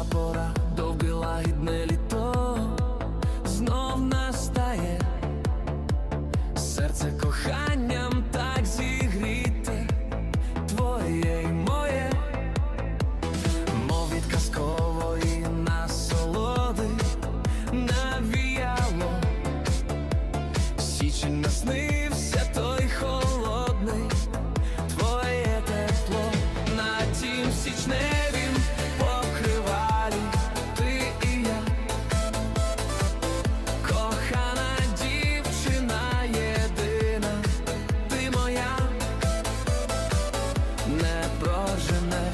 прийшла пора, довге лагідне літо знов настає, серце коханням так зігріте, твоє й моє, мов від казкової насолоди навіяло, січень насни. не прожене.